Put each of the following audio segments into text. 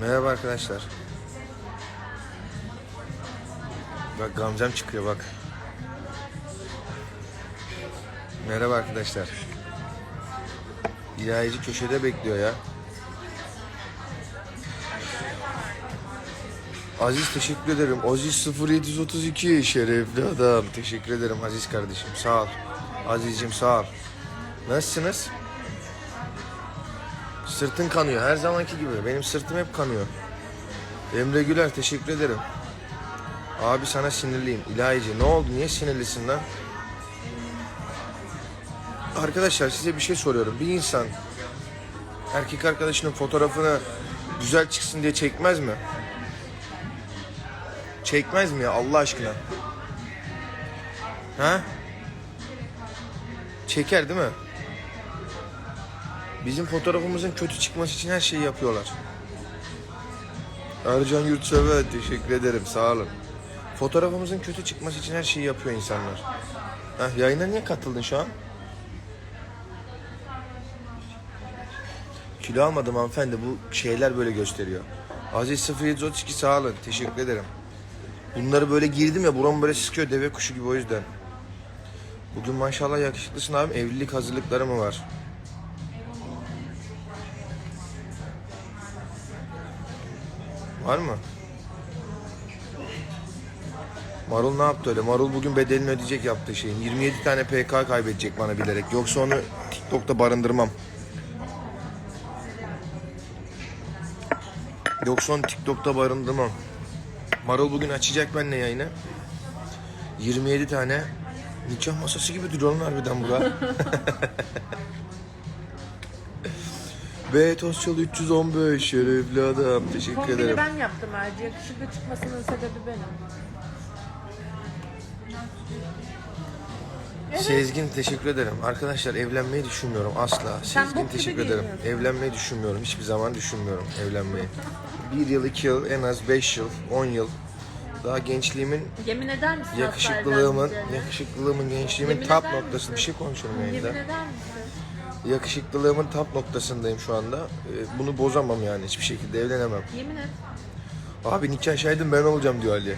Merhaba arkadaşlar. Bak Gamzem çıkıyor bak. Merhaba arkadaşlar. İlahici köşede bekliyor ya. Aziz teşekkür ederim. Aziz 0732 şerefli adam. Teşekkür ederim Aziz kardeşim. Sağ ol. Aziz'cim sağ ol. Nasılsınız? Sırtın kanıyor her zamanki gibi. Benim sırtım hep kanıyor. Emre Güler teşekkür ederim. Abi sana sinirliyim. İlahici ne oldu? Niye sinirlisin lan? Arkadaşlar size bir şey soruyorum. Bir insan erkek arkadaşının fotoğrafını güzel çıksın diye çekmez mi? Çekmez mi ya Allah aşkına? Ha? Çeker değil mi? Bizim fotoğrafımızın kötü çıkması için her şeyi yapıyorlar. Ercan Yurtsever teşekkür ederim sağ olun. Fotoğrafımızın kötü çıkması için her şeyi yapıyor insanlar. Heh, yayına niye katıldın şu an? Kilo almadım hanımefendi bu şeyler böyle gösteriyor. Aziz 0732 sağ olun teşekkür ederim. Bunları böyle girdim ya buram böyle sıkıyor deve kuşu gibi o yüzden. Bugün maşallah yakışıklısın abim evlilik hazırlıkları mı var? Var mı? Marul ne yaptı öyle? Marul bugün bedelini ödeyecek yaptığı şeyin. 27 tane PK kaybedecek bana bilerek. Yoksa onu TikTok'ta barındırmam. Yoksa onu TikTok'ta barındırmam. Marul bugün açacak benimle yayını. 27 tane nikah masası gibi duruyor lan harbiden bura. B Tosçalı 315 şerefli adam. Teşekkür Kombini ederim. ben yaptım ayrıca. Yakışıklı çıkmasının sebebi benim. Sezgin teşekkür ederim. Arkadaşlar evlenmeyi düşünmüyorum asla. Sen Sezgin gibi teşekkür ederim. giyiniyorsun. Evlenmeyi düşünmüyorum. Hiçbir zaman düşünmüyorum evlenmeyi. Bir yıl, iki yıl, en az beş yıl, on yıl. Daha gençliğimin, Yemin eder misin? yakışıklılığımın, asla evlenmeyeceğine? yakışıklılığımın, gençliğimin Yemin top eder noktası. misin? Bir şey konuşuyorum Yemin yayında. eder misin? Yakışıklılığımın top noktasındayım şu anda. Ee, Bunu bozamam yani hiçbir şekilde evlenemem. Yemin et. Abi nikah şahidim ben olacağım diyor Ali.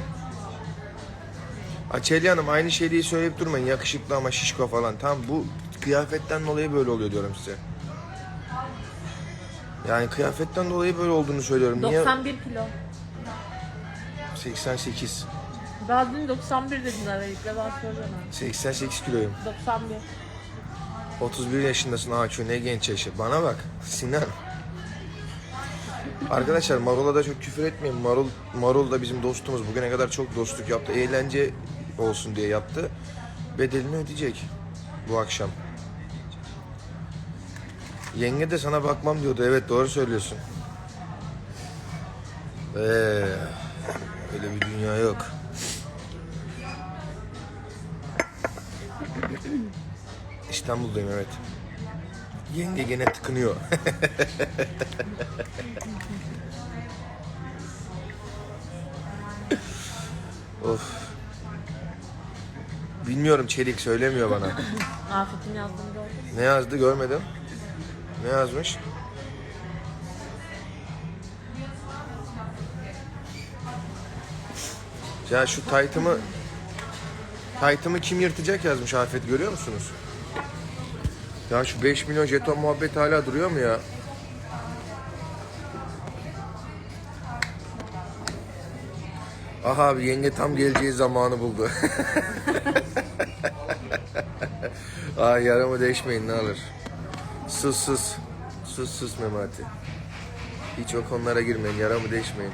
Açeli Hanım aynı şeyi söyleyip durmayın. Yakışıklı ama şişko falan. Tamam bu kıyafetten dolayı böyle oluyor diyorum size. Yani kıyafetten dolayı böyle olduğunu söylüyorum. Niye? 91 kilo. 88. Daha dün 91 dedin arayıkla bak söyleme. 88 kiloyum. 91. 31 yaşındasın ağaçı ne genç yaşı. Bana bak Sinan. Arkadaşlar Marul'a da çok küfür etmeyin. Marul, Marul da bizim dostumuz. Bugüne kadar çok dostluk yaptı. Eğlence olsun diye yaptı. Bedelini ödeyecek bu akşam. Yenge de sana bakmam diyordu. Evet doğru söylüyorsun. Ee, öyle bir dünya yok. İstanbul'dayım evet. Yenge gene tıkınıyor. of. Bilmiyorum Çelik söylemiyor bana. Afet'in yazdığını gördün mü? Ne yazdı görmedim. Ne yazmış? Ya şu taytımı taytımı kim yırtacak yazmış Afet görüyor musunuz? Ya şu 5 milyon jeton muhabbet hala duruyor mu ya? Aha abi yenge tam geleceği zamanı buldu. Ay yaramı değişmeyin ne alır. Sus sus. Sus sus Memati. Hiç o konulara girmeyin yaramı değişmeyin.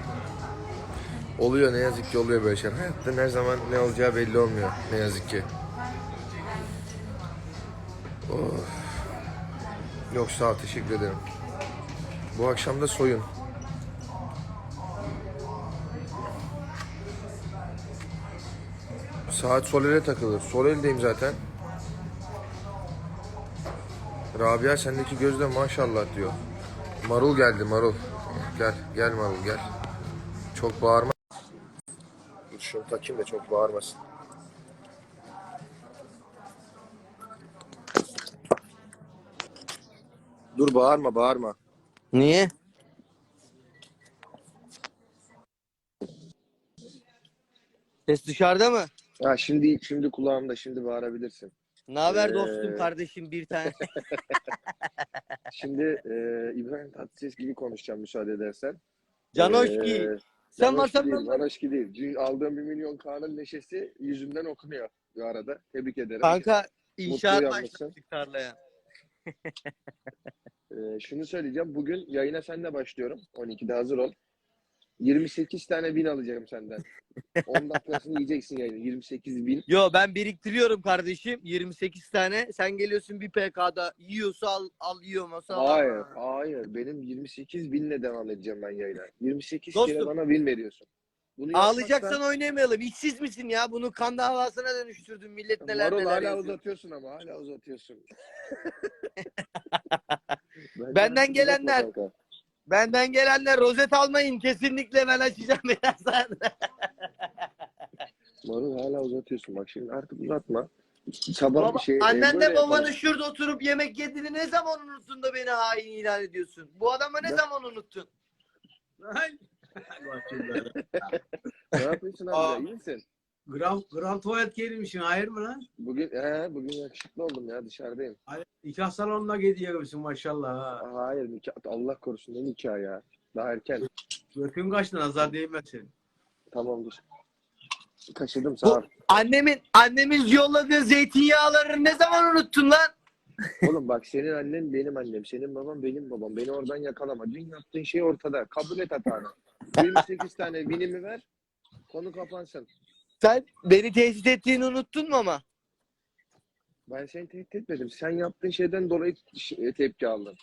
Oluyor ne yazık ki oluyor böyle şeyler. Hayatta her zaman ne olacağı belli olmuyor ne yazık ki. Yok sağ ol teşekkür ederim. Bu akşam da soyun. Saat Soler'e takılır. Soler'deyim zaten. Rabia sendeki gözde maşallah diyor. Marul geldi Marul. Gel gel Marul gel. Çok bağırma. Şunu takayım da çok bağırmasın. Dur bağırma bağırma. Niye? Ses dışarıda mı? Ha şimdi şimdi kulağımda şimdi bağırabilirsin. Ne haber Ee, dostum kardeşim bir tane. Şimdi e, İbrahim Tatlıses gibi konuşacağım müsaade edersen. Canoşki. Ee, Sen Sen Canoşki değil, Canoşki değil. Aldığım bir milyon Kaan'ın neşesi yüzümden okunuyor bu arada. Tebrik ederim. kanka inşaat yalnızsın. başlattık tarlaya. Ee, şunu söyleyeceğim. Bugün yayına senle başlıyorum. 12'de hazır ol. 28 tane bin alacağım senden. 10 dakikasını yiyeceksin yayını. 28 bin. Yo ben biriktiriyorum kardeşim 28 tane. Sen geliyorsun bir PK'da yiyorsa al, al yiyormasa al. Hayır, hayır. Benim 28 binle devam edeceğim ben yayına. 28 kere Dostum. bana bin veriyorsun. Bunu Ağlayacaksan yapmazsan- oynayamayalım. İşsiz misin ya? Bunu kan davasına dönüştürdün. Millet neler Marul neler hala yazıyor. uzatıyorsun ama hala uzatıyorsun. Benden gelenler-. Benden gelenler rozet almayın. Kesinlikle ben açacağım birazdan. Marul hala uzatıyorsun. Bak şimdi artık uzatma. Sabah Baba, bir şey. annen e, de böyle babanı yapalım. şurada oturup yemek yediğini ne zaman unuttun da beni hain ilan ediyorsun? Bu adamı ne Ya- zaman unuttun? Ne yapıyorsun Aa. abi? İyi misin? Grand, Grand Tuvalet gelmişsin hayır mı lan? Bugün he, bugün yakışıklı oldum ya dışarıdayım. Hayır, nikah salonuna gidiyorsun maşallah ha. Hayır nikah Allah korusun ne nikah ya. Daha erken. Götün kaçtı nazar değmesin. Tamamdır. Taşıdım sağ ol. Annemin annemin yolladığı zeytinyağlarını ne zaman unuttun lan? Oğlum bak senin annen benim annem. Senin baban benim babam. Beni oradan yakalama. Dün yaptığın şey ortada. Kabul et hatanı. 28 tane binimi ver. Konu kapansın. Sen beni tehdit ettiğini unuttun mu ama? Ben seni tehdit etmedim. Sen yaptığın şeyden dolayı tepki aldın.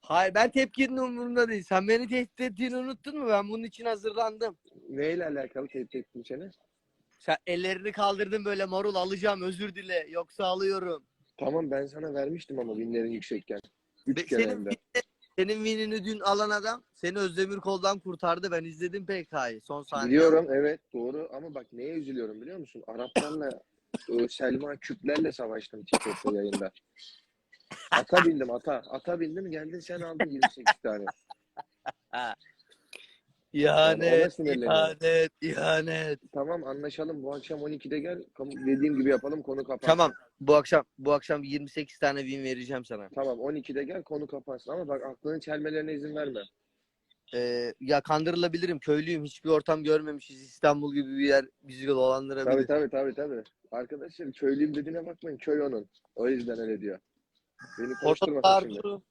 Hayır ben tepkinin umurumda değil. Sen beni tehdit ettiğini unuttun mu? Ben bunun için hazırlandım. Neyle alakalı tehdit ettim seni? Sen ellerini kaldırdın böyle marul alacağım özür dile yoksa alıyorum. Tamam ben sana vermiştim ama binlerin yüksekken. Be- Üç hem senin, de. Senin winini dün alan adam seni Özdemir koldan kurtardı. Ben izledim PK'yı son saniye. Biliyorum evet doğru ama bak neye üzülüyorum biliyor musun? Araplarla Selma Kürtlerle savaştım TikTok'ta yayında. Ata bindim ata. Ata bindim geldin sen aldın 28 tane. Yani ona İhanet, ihanet, ihanet. Tamam anlaşalım bu akşam 12'de gel. Dediğim gibi yapalım konu kapansın. Tamam bu akşam bu akşam 28 tane win vereceğim sana. Tamam 12'de gel konu kapansın ama bak aklının çelmelerine izin verme. Ee, ya kandırılabilirim köylüyüm hiçbir ortam görmemişiz İstanbul gibi bir yer bizi dolandırabilir. Tabii tabii tabii tabii. Arkadaşlar köylüyüm dediğine bakmayın köy onun. O yüzden öyle diyor. Beni koşturmasın Ortalıklar şimdi.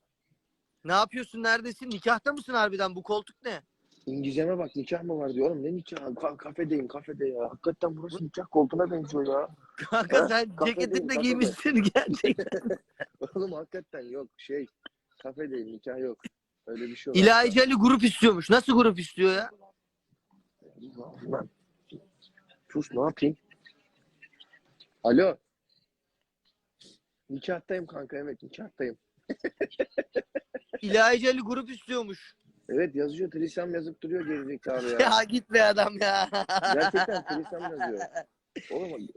Ne yapıyorsun neredesin nikahta mısın harbiden bu koltuk ne? İngilizceme bak nikah mı var diyor. Oğlum ne nikah? Ka- kafedeyim kafede ya. Hakikaten burası nikah koltuğuna benziyor ya. Kanka Ha? sen Kafedeyim, ceketini de giymişsin gerçekten. Oğlum hakikaten yok şey. Kafedeyim nikah yok. Öyle bir şey yok. İlahi Celil grup istiyormuş. Nasıl grup istiyor ya? Lan. Sus ne yapayım? Alo. Nikahtayım kanka evet nikahtayım. İlahi Celil grup istiyormuş. Evet yazıyor Trisam yazıp duruyor gerizekalı ya. Ya git be adam ya. Gerçekten Trisam yazıyor. Oğlum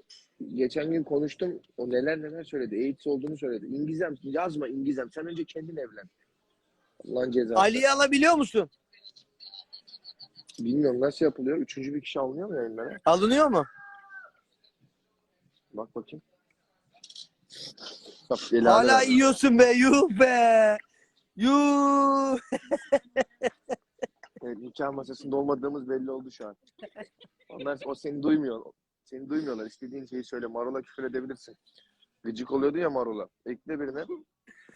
geçen gün konuştum. O neler neler söyledi. AIDS olduğunu söyledi. İngizem yazma İngizem. Sen önce kendin evlen. Allah'ın cezası. Ali'yi alabiliyor musun? Bilmiyorum nasıl yapılıyor. Üçüncü bir kişi alınıyor mu yayınlara? Alınıyor mu? Bak bakayım. Hala yiyorsun be yuh be. Yuh. Evet, nikah masasında olmadığımız belli oldu şu an. Onlar o seni duymuyor. Seni duymuyorlar. İstediğin şeyi söyle. Marula küfür edebilirsin. Gıcık oluyordu ya Marula. Ekle birine.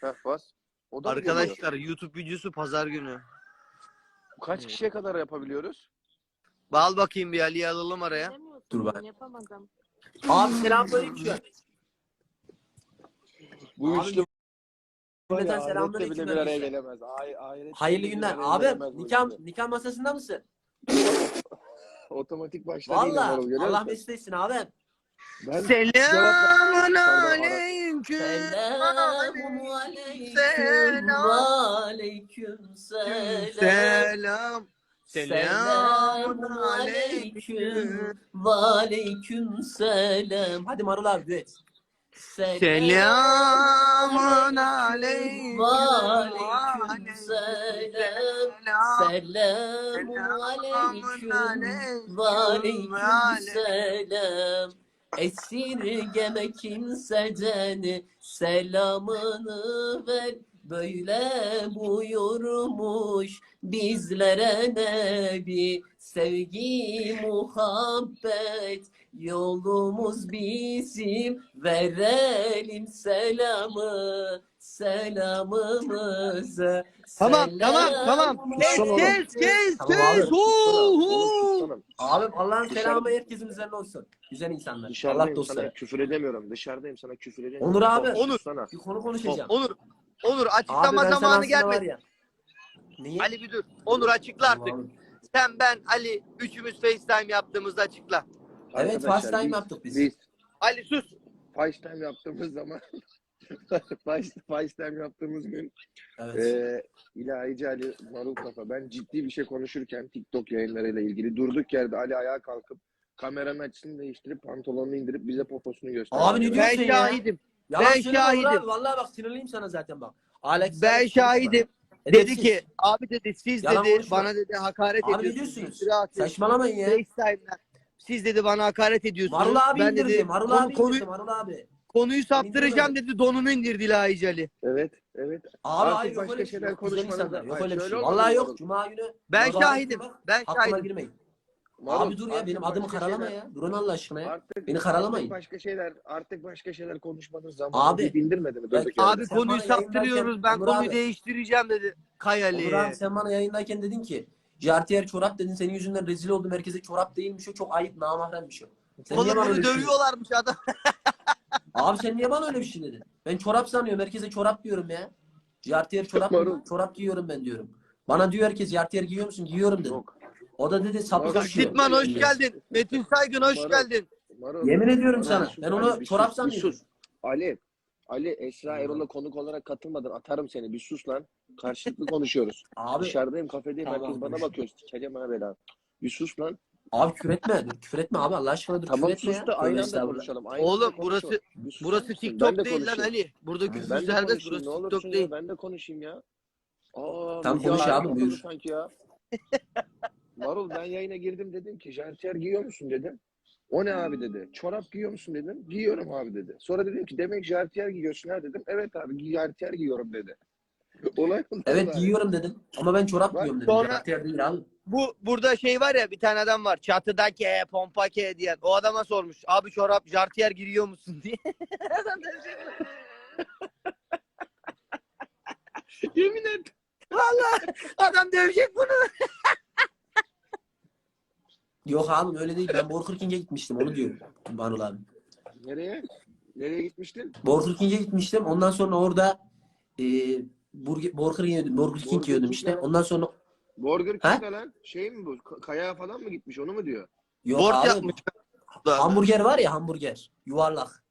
Heh bas. O da geliyor? Arkadaşlar YouTube videosu pazar günü. Kaç kişiye kadar yapabiliyoruz? Al bakayım bir Ali'yi alalım araya. Dur ben. Yapamadım. Abi selamünaleyküm. Bu Abi, üçlü Cümleten selamünaleyküm bile bir araya gelemez. Ay, Hayırlı günler. Abi nikah, nikah masasında mısın? Otomatik başladı Valla Allah mesut etsin abi. Ben Selamun aleyküm. Selamun aleyküm. Selam. Aleyküm selam. Selam. Selamun aleyküm. Aleyküm selam. Hadi Marul abi düet. Selamun aleyküm. Aleyküm selam. Selamun aleyküm. Aleyküm selam. Esirgeme kimseden selamını ver. Böyle buyurmuş bizlere Nebi. Sevgi, muhabbet yolumuz bizim. Verelim selamı, selamımızı. Tamam tamam tamam. Kes Tamam. kes kes Tamam abi. kes. Huu, huu. Tamam. Abi Allah'ın Dışarı- selamı herkesin üzerine olsun. Güzel insanlar. Allah sana dostları. küfür edemiyorum. Dışarıdayım sana küfür edemiyorum. Onur abi. Onur. Sana. Bir konu konuşacağım. Onur Onur Abi açıklama ben sana zamanı aslında var gelmedi. ya. Niye? Ali bir dur. Onur açıkla artık. Abi. Sen ben Ali üçümüz FaceTime yaptığımızda açıkla. Evet Arkadaşlar, time biz- yaptık biz. Biz Ali sus. FaceTime yaptığımız zaman FaceTime yaptığımız gün Evet. Ee, İlahici Ali Marul Kafa ben ciddi bir şey konuşurken TikTok yayınlarıyla ilgili durduk yerde Ali ayağa kalkıp kameranın açısını değiştirip pantolonunu indirip bize poposunu gösterdi. Abi ne Ben diyorsun ya? şahidim. Yalan ben şahidim. Abi. Vallahi bak sinirliyim sana zaten bak. Alex Ben şahidim. Edepsiz. Dedi ki abi dedi siz Yalan dedi konuşma. bana dedi hakaret Abi ediyorsunuz. Saçmalamayın ya. Siz dedi bana hakaret ediyorsunuz. Marul abi ben indirdi. dedi Marul konu- abi konuyu, indirdi. Marul abi. konuyu saptıracağım dedi donunu indirdi İlahici Ali. Evet, evet. Abi hayır yok başka öyle bir şey. şeyler Yok, öyle bir şey. Vallahi yok. Cuma günü. Ben şahidim. Ben Aklıma şahidim. girmeyin. Marul, Abi dur ya benim adımı başka karalama şeyler- ya. Durun Allah aşkına ya. Artık, Beni karalamayın. Artık başka şeyler, artık başka şeyler konuşmanız zamanı Abi, deyip indirmedi mi? yerde? Abi Sen konuyu saptırıyoruz. Ben Onur konuyu abi. değiştireceğim dedi. Kay Ali. Onur abi sen bana yayındayken dedin ki Jartier çorap dedin senin yüzünden rezil oldum herkese çorap değilmiş o çok ayıp öyle bir şey dedin? dövüyorlarmış adam. Abi sen niye bana öyle bir şey dedin? Ben çorap sanıyorum herkese çorap diyorum ya. Jartier çorap çorap giyiyorum ben diyorum. Bana diyor herkes Jartier giyiyor musun? Giyiyorum dedim. Yok. O da dedi sapık Marul, açıyor. Gitman hoş geldin. Metin Saygın hoş Marul. geldin. Marul, Yemin ediyorum sana. Ben onu bir çorap sus, bir sanıyorum. sus. Ali, Ali Esra Erol'a konuk olarak katılmadın. Atarım seni. Bir sus lan. Karşılıklı konuşuyoruz. Abi Dışarıdayım, kafedeyim. Tamam, Herkes bana bakıyor. Sikeceğim bana bela. Bir sus lan. abi küfür etme. Dur, küfür etme abi Allah aşkına dur Tamam küfür etme sus ya. da Tövbe aynı anda estağfurullah. konuşalım. Aynı Oğlum, anda konuşalım. burası- Bir Burası? TikTok de değil lan konuşayım. Ali. Burada Ben küfür Ben de serbest. konuşayım. Burası Ne TikTok olursun değil. ya. Ben de konuşayım ya. Aa, Tamam, konuş abi, buyur. Sanki ya. Marul ben yayına girdim dedim ki jartiyer giyiyor musun dedim. O ne abi dedi. Çorap giyiyor musun dedim. Giyiyorum abi dedi. Sonra dedim ki demek jartiyer giyiyorsun ha dedim. Evet abi jartiyer giyiyorum dedi. Olay Evet giyiyorum dedim. Ama ben çorap Bak, giyiyorum dedim. sonra- Jartier değil abi. Bu burada şey var ya bir tane adam var. Çatıdaki pompake diyen. O adama sormuş. Abi çorap jartiyer giriyor musun diye. adam da şey Yemin et. Vallahi adam dövecek bunu. Yok abi öyle değil. Ben Burger King'e gitmiştim onu diyorum. Marul abi. Nereye? Nereye gitmiştin? Burger King'e gitmiştim. Ondan sonra orada e, burger, burger yiyordum. Burger King Burger yiyordum işte. Ondan sonra Burger? King ne lan? Şey mi bu? Ka- Kayaya falan mı gitmiş? Onu mu diyor? yok Borç abi. yapmış. Hamburger var ya hamburger. Yuvarlak.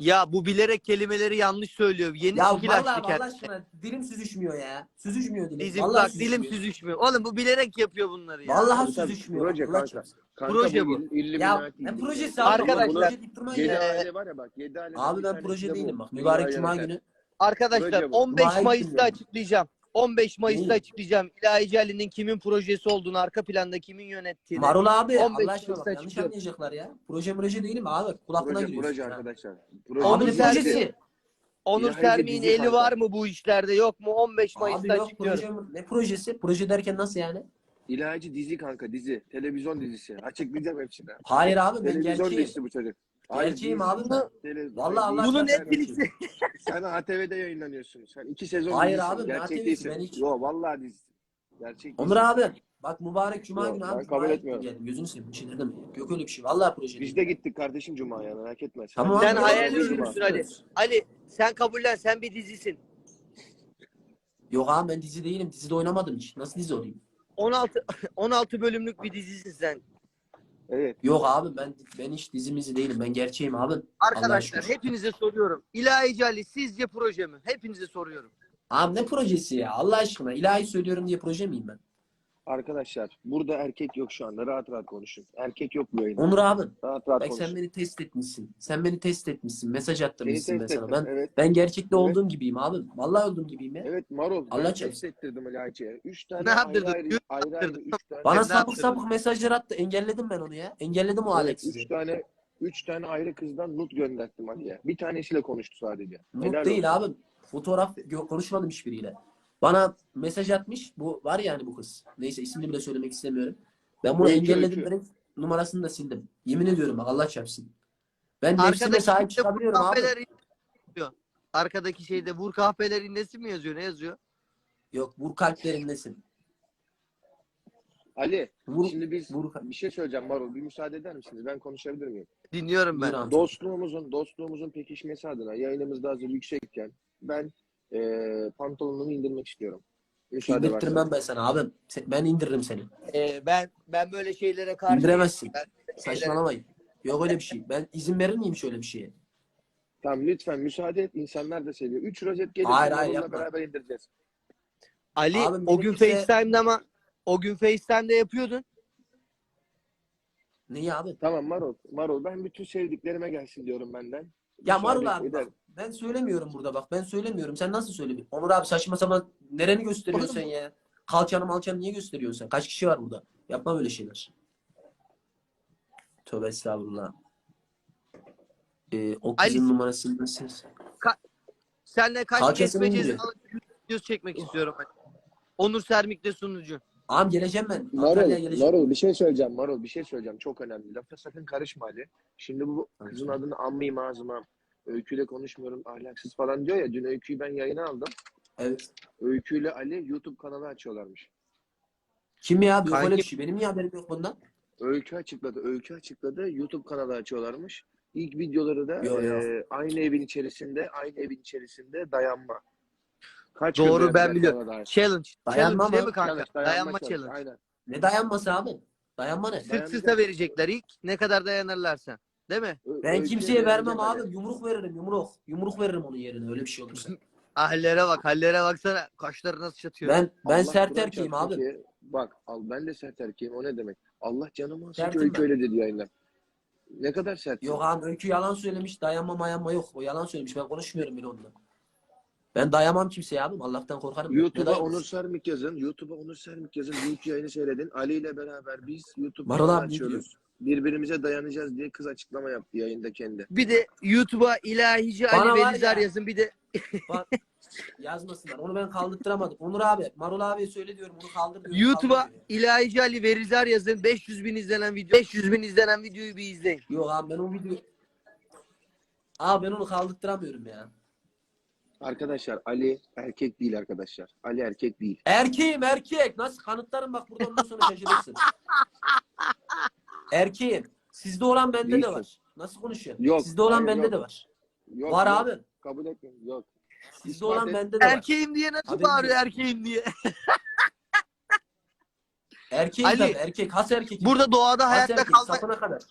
Ya bu bilerek kelimeleri yanlış söylüyor. Yeni Ya vallahi açtı Allah kendisi. aşkına dilim süzüşmüyor ya. Süzüşmüyor dilim. Bizim vallahi bak dilim süzüşmüyor. süzüşmüyor. Oğlum bu bilerek yapıyor bunları ya. Vallahi tabii. süzüşmüyor. Proje kanka. Kanka Proje bu. Ya ne projesi abi? Arkadaşlar, Proje deyip durmayın Yedi ya. aile var ya bak. Yedi aile. Abi ben proje değilim bak. Mübarek Cuma günü. Arkadaşlar Proje bu. 15 Vay Mayıs'ta açıklayacağım. 15 Mayıs'ta açıklayacağım. İlahici Ali'nin kimin projesi olduğunu, arka planda kimin yönettiğini. Marul abi 15 Allah aşkına bak Mayıs'ta yanlış anlayacaklar ya. Proje proje değilim abi. Kulakına Proje, giriyorsun. proje ha. arkadaşlar. Onu Abi ne sen- projesi? Onur İlahici Sermi'nin eli var mı bu işlerde? Yok mu? 15 Abi Mayıs'ta yok açıklıyorum. proje ne projesi? Proje derken nasıl yani? İlahici dizi kanka dizi. Televizyon dizisi. Açıklayacağım hepsini. Hayır abi ben Televizyon gerçeğim. dizisi bu çocuk. Gerçeğim dizi- abi ben. Tele- Vallahi Allah Bunu aşkına Netflix'e Sen ATV'de yayınlanıyorsun. Sen iki sezon Hayır dizisin. abi, Gerçek ATV'si? değilsin. Ben hiç- Yo vallahi dizi. Gerçek Onur dizi. abi bak mübarek cuma Yok, günü ben abi. kabul Cuma'ya etmiyorum. gittim geldim. Gözünü seveyim. Bir şey. Yok öyle bir şey. Vallahi proje Biz değil. de gittik kardeşim Cuma'ya merak etme. Tamam Sen abi, hayal proje ürünüsün. Ali. Ali sen kabullen sen bir dizisin. Yok abi ben dizi değilim. Dizide oynamadım hiç. Nasıl dizi olayım? 16 16 bölümlük bir dizisin sen. Evet. Yok abi ben ben hiç dizimizi değilim. Ben gerçeğim abi. Arkadaşlar şükür. hepinize soruyorum. İlahici Ali sizce proje mi? Hepinize soruyorum. Abi ne projesi ya? Allah aşkına. ilahi söylüyorum diye proje miyim ben? Arkadaşlar burada erkek yok şu anda. Rahat rahat konuşun. Erkek yok bu yayında. Onur abi Rahat rahat bak konuşun. sen beni test etmişsin. Sen beni test etmişsin. Mesaj attırmışsın Seni ben test sana. ettim. Ben Evet. ben gerçekte Evet. olduğum gibiyim abi. Vallahi olduğum gibiyim ya. Evet Marul. Allah ben çarpsın. test ettirdim Ali Ayça'ya. Üç tane Ne yaptırdın? ayrı ayrı, Yürü ayrı, ayrı yaptırdın. üç tane. Bana ne sapık sapık mesajlar attı. Engelledim ben onu ya. Engelledim o Evet, Alex üç tane üç tane ayrı kızdan nut gönderdim Ali'ye. Bir tanesiyle konuştu sadece. Not Helal değil olsun. abi. Fotoğraf gö- konuşmadım hiçbiriyle. Bana mesaj atmış. Bu var yani bu kız. Neyse ismini bile söylemek istemiyorum. Ben bunu Öykü, engelledim Öykü. direkt. Numarasını da sildim. Yemin ediyorum bak Allah çarpsın. Ben nefsime Arkadaki sahip şeyde vur çıkabiliyorum abi. kahveler yazıyor. Arkadaki şeyde vur kahveler indesi mi yazıyor? Ne yazıyor? Yok vur kalplerindesin. Ali Vur, şimdi biz vur bir şey söyleyeceğim Marul. Bir müsaade eder misiniz? Ben konuşabilir miyim? Dinliyorum ben. Buyur abi. Dostluğumuzun dostluğumuzun pekişmesi adına yayınımızda hazır yüksekken ben eee pantolonumu indirmek istiyorum. Müsaade İndirttirmem varsa. ben sana abi. Se- Ben indiririm seni. Ee, ben ben böyle şeylere karşı İndiremezsin. Ben böyle şeylere- Saçmalamayın. Yok öyle bir şey. Ben izin verir miyim şöyle bir şeye? Tamam lütfen müsaade et. İnsanlar da seviyor. Üç rozet gelirse Hayır, hayır, yapma. beraber indireceğiz. Ali Abi o gün benimkisi- FaceTime'da ama o gün FaceTime'da yapıyordun. Neyi abi? Tamam Marul. Marul ben bütün sevdiklerime gelsin diyorum benden. Ya Müsaade Marul abi eder. bak, ben söylemiyorum burada bak. Ben söylemiyorum. Sen nasıl söylüyorsun? Onur abi saçma sapan nereni gösteriyorsun sen ya? Kalçanı malçanı niye gösteriyorsun sen? Kaç kişi var burada? Yapma böyle şeyler. Tövbe estağfurullah. Ee, o kızın Ali- numarasını nasıl? Senle kaç Kalçasını kesme cezalı videosu çekmek istiyorum. Onur Sermik'te sunucu. Ağam geleceğim ben. Antalya'ya Marul, geleceğim. Marul bir şey söyleyeceğim Marul bir şey söyleyeceğim çok önemli. Lafa sakın karışma Ali. Şimdi bu kızın adını anmayayım ağzıma. Öyküyle konuşmuyorum ahlaksız falan diyor ya. Dün Öykü'yü ben yayına aldım. Evet. Öyküyle Ali YouTube kanalı açıyorlarmış. Kim ya? Yok Kanki- öyle bir şey. Benim niye haberim yok bundan? Öykü açıkladı. Öykü açıkladı. YouTube kanalı açıyorlarmış. İlk videoları da Yo, yo. e, aynı evin içerisinde, aynı evin içerisinde dayanma. Kaç Doğru, ben dayanacak biliyorum. sana dair? Challenge. Dayanma challenge değil mı? mi kanka? Challenge, dayanma, challenge. Aynen. Ne dayanması abi? Dayanma ne? Sırt Dayanacak. sırta verecekler ilk. Ne kadar dayanırlarsa. Değil mi? Ben Öykü'ye kimseye vermem abi. Yumruk veririm yumruk. Yumruk veririm onun yerine öyle bir şey olursa. Hallere bak, hallere baksana. Kaşları nasıl çatıyor. Ben ben Allah sert Kur'an erkeğim çarpsın abi. ki- bak al ben de sert erkeğim o ne demek? Allah canımı alsın ki Sertim öykü ben. öyle dedi yayında. Ne kadar sert. Yok abi Öykü yalan söylemiş. Dayanma mayanma yok. O yalan söylemiş. Ben konuşmuyorum bile onunla. Ben dayamam kimseye abim. Allah'tan korkarım. Ne YouTube'a dayanması? Onur Sermik yazın. YouTube'a Onur Sermik yazın. YouTube yayını seyredin. Ali ile beraber biz YouTube Marul abi ne açıyoruz. Birbirimize dayanacağız diye kız açıklama yaptı yayında kendi. Bir de YouTube'a ilahici Bana Ali var Velizar ya. yazın. Bir de Bak, yazmasınlar. Onu ben kaldırtıramadım. Onur abi, Marul abiye söyle diyorum. Onu kaldır diyorum. YouTube'a kaldırmıyor. ilahici Ali Velizar yazın. 500 bin izlenen video. 500 bin izlenen videoyu bir izleyin. Yok abi ben o videoyu... Abi ben onu kaldırtıramıyorum ya. Arkadaşlar Ali erkek değil arkadaşlar. Ali erkek değil. Erkeğim erkek. Nasıl kanıtlarım bak burada ondan sonra şaşırırsın. Erkeğim. Sizde olan bende de Değilsin. var. Nasıl konuşuyorsun? Yok, Sizde olan hayır, bende yok. de var. Yok, var yok. abi. Kabul etmiyorum. Yok. Sizde İspat olan et. bende de var. Erkeğim diye nasıl Haberin bağırıyor yok. erkeğim diye. Erkeğim Ali, tabii erkek. Has erkek. Burada doğada Has hayatta erkek, kalma. Sapına kadar.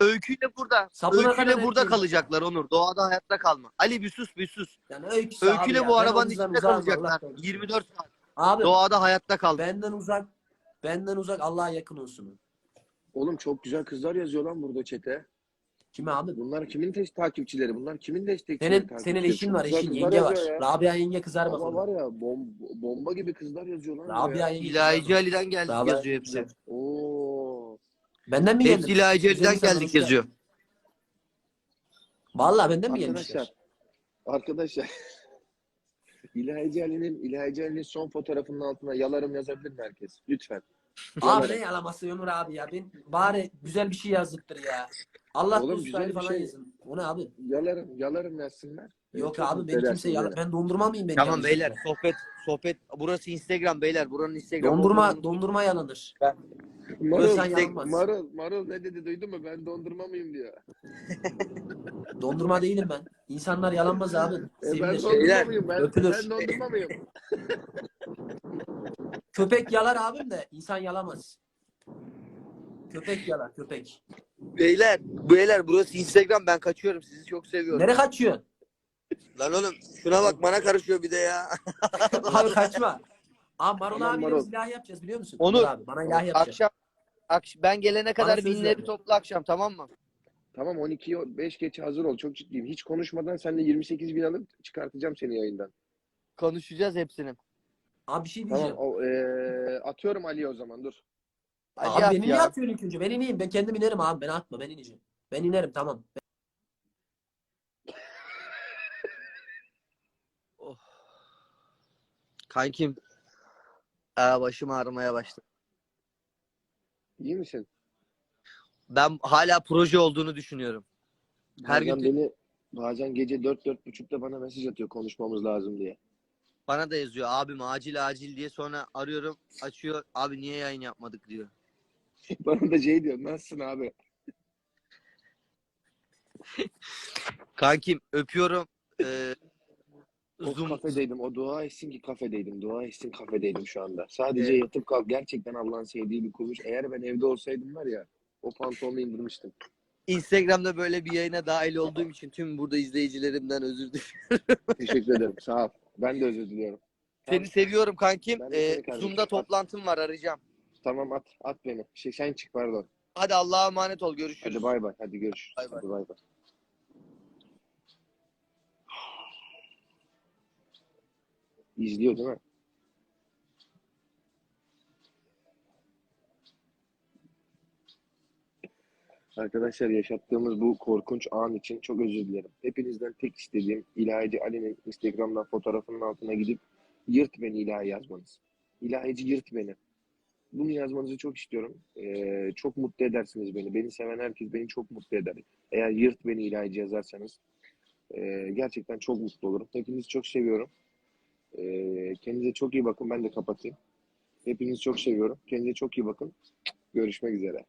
Öyküyle burada. Sapına kadar Öyküyle burada erkeğim. kalacaklar Onur. Doğada hayatta kalma. Ali bir sus bir sus. Yani öyküsü Öyküyle ya. bu Ben arabanın içinde kalacaklar. Allah korusun. 24 saat. Abi Doğada hayatta kal. benden uzak. Benden uzak Allah'a yakın olsun. Oğlum çok güzel kızlar yazıyor lan burada çete. Kime abi? Bunlar kimin te- takipçileri? Bunlar kimin destekçileri? Senin takipçileri? senin eşin Çok var, güzel eşin kızlar yenge var. yazıyor ya. Rabia yenge kızar bak Ama ona. var ya bom- bomba gibi kızlar yazıyor lan. Rabia buraya. yenge. İlahici kızar bak. Ali'den geldik Rabia yazıyor hepsi. Oo. Benden mi Hepsi geldin? İlahici Güzel Ali'den insanlar geldik hoş yazıyor. Vallahi benden mi gelmişler? Arkadaşlar. Arkadaşlar. İlahici Ali'nin İlahici Ali'nin son fotoğrafının altına yalarım yazabilir mi herkes? Lütfen. Abi ne yalaması Ömür abi ya. Ben bari güzel bir şey yazdıktır ya. Allah Oğlum, güzel bir falan şey. yazın. O ne abi? Yalarım, yalarım yazsınlar. Yok abi ben kimse yala... beni. Ben dondurma mıyım ben? Tamam yanlış beyler sohbet sohbet burası Instagram beyler buranın Instagram. Dondurma dondurma yalanır. Marul, Ölsen yanılmaz. Marul, Marul ne dedi duydun mu? Ben dondurma mıyım diyor. Dondurma değilim ben. İnsanlar yalanmaz abi. E ben dondurma Beyler, mıyım? Ben, öpülür. ben dondurma mıyım? Köpek yalar abim de insan yalamaz. Köpek yalar köpek. Beyler beyler burası Instagram ben kaçıyorum sizi çok seviyorum. Nereye kaçıyorsun? Lan oğlum şuna bak bana karışıyor bir de ya. Abi kaçma. Abi Marul Tamam, abiyle Marul. biz ilahi yapacağız biliyor musun? Onur. abi bana ilahi yapacak. Akşam akş- ben gelene kadar söz binleri verdi. topla akşam tamam mı? Tamam 12'ye 5 geç hazır ol. Çok ciddiyim. Hiç konuşmadan sen de 28 bin alıp çıkartacağım seni yayından. Konuşacağız hepsini. Abi bir şey Tamam. diyeceğim. O, eee, atıyorum Ali'ye o zaman dur. Hadi abi beni niye ya. atıyorsun ilk önce? Ben ineyim. Ben kendim inerim abi. Beni atma. Ben ineceğim. Ben inerim tamam. Kankim. Aa, başım ağrımaya başladı. İyi misin? Ben hala proje olduğunu düşünüyorum. Her bazen gün beni bazen gece 4 buçukta bana mesaj atıyor konuşmamız lazım diye. Bana da yazıyor abim acil acil diye sonra arıyorum açıyor abi niye yayın yapmadık diyor. bana da şey diyor. Nasılsın abi? Kankim öpüyorum. Ee, O Zoom kafedeydim. O dua etsin ki kafedeydim. Dua etsin kafedeydim şu anda. Sadece Evet. yatıp kalk. Gerçekten Allah'ın sevdiği bir kuruluş. Eğer ben evde olsaydım var ya o pantolonu indirmiştim. Instagram'da böyle bir yayına dahil olduğum için tüm burada izleyicilerimden özür dilerim. Teşekkür ederim. Sağ ol. Ben de özür diliyorum. Seni seviyorum kankim. Ben de Ee, kardeşim. Zoom'da toplantım var arayacağım. Tamam at. At beni. Şey, sen çık pardon. Hadi Allah'a emanet ol görüşürüz. Hadi bay bay. Hadi görüşürüz. Bay bay. Hadi bay bay. İzliyor değil mi? Arkadaşlar yaşattığımız bu korkunç an için çok özür dilerim. Hepinizden tek istediğim İlahici Ali'nin Instagram'dan fotoğrafının altına gidip yırt beni ilahi yazmanız. İlahici yırt beni. Bunu yazmanızı çok istiyorum. Ee, çok mutlu edersiniz beni. Beni seven herkes beni çok mutlu eder. Eğer yırt beni ilahici yazarsanız e, gerçekten çok mutlu olurum. Hepinizi çok seviyorum. E, kendinize çok iyi bakın. Ben de kapatayım. Hepinizi çok seviyorum. Kendinize çok iyi bakın. Görüşmek üzere.